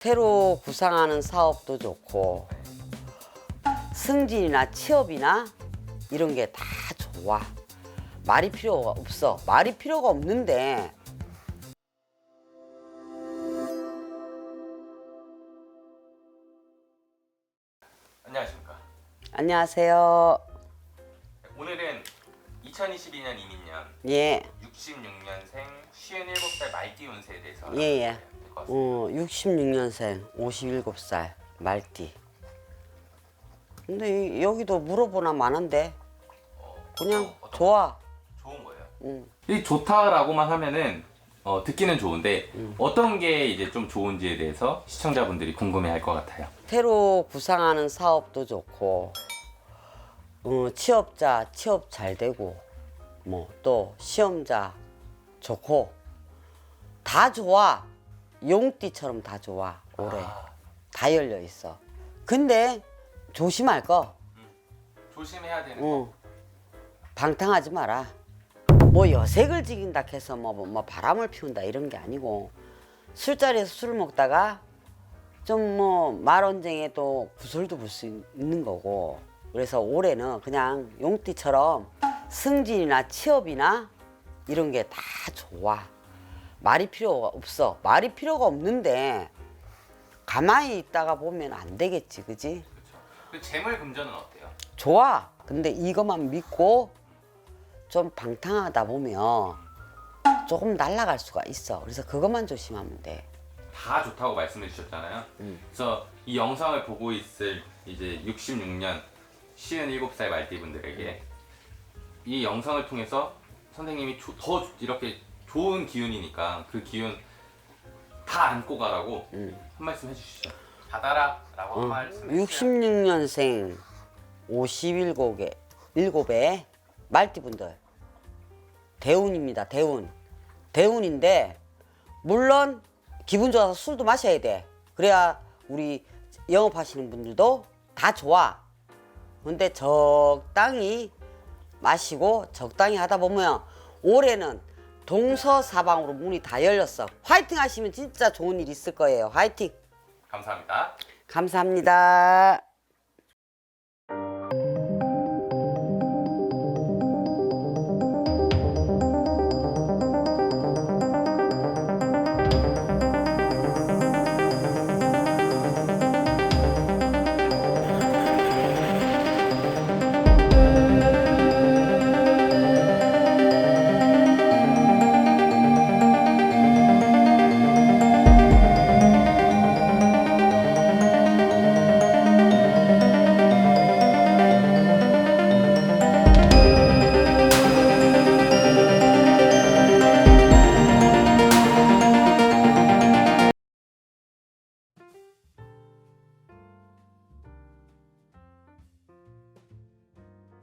새로 구상하는 사업도 좋고 승진이나 취업이나 이런 게 다 좋아. 말이 필요가 없어. 말이 필요가 없는데 안녕하십니까. 안녕하세요. 오늘은 2022년 이민년 예, 66년생 57살 말띠 운세에 대해서 예, 예. 알아볼 것 같습니다. 어, 66년생 57살 말띠. 근데 이- 여기도 물어보나 많은데 어, 그냥 어떤- 어떤 좋아. 좋은 거예요. 응. 이 좋다라고만 하면은 어, 듣기는 좋은데 어떤 게 이제 좀 좋은지에 대해서 시청자분들이 궁금해할 것 같아요. 새로 구상하는 사업도 좋고 어, 취업자 취업 잘 되고 뭐 또 시험자 좋고 다 좋아 용띠처럼 다 좋아 올해. 아, 다 열려 있어. 근데 조심할 거. 조심해야 되는 응. 방탕하지 마라. 뭐 여색을 지긴다 해서 뭐, 뭐, 뭐 바람을 피운다 이런 게 아니고 술자리에서 술을 먹다가 좀 뭐 말언쟁에 또 구설도 불수 있는 거고. 그래서 올해는 그냥 용띠처럼 승진이나 취업이나 이런 게 다 좋아 말이 필요가 없어. 말이 필요가 없는데 가만히 있다가 보면 안 되겠지 그지? 그렇죠. 그 재물 금전은 어때요? 좋아. 근데 이것만 믿고 좀 방탕하다 보면 조금 날아갈 수가 있어. 그래서 그것만 조심하면 돼. 다 좋다고 말씀해 주셨잖아요. 그래서 이 영상을 보고 있을 이제 66년 57살 말띠분들에게 이 영상을 통해서 선생님이 조- 더 이렇게 좋은 기운이니까 그 기운 다 안고 가라고 한 말씀 해주시죠. 받아라라고 한 말씀 해주세요. 66년생 57곡에 7에 말띠분들. 대운입니다 대운. 대운인데 물론 기분 좋아서 술도 마셔야 돼. 그래야 우리 영업하시는 분들도 다 좋아. 근데 적당히 마시고 적당히 하다 보면 올해는 동서사방으로 문이 다 열렸어. 화이팅 하시면 진짜 좋은 일 있을 거예요. 화이팅. 감사합니다. 감사합니다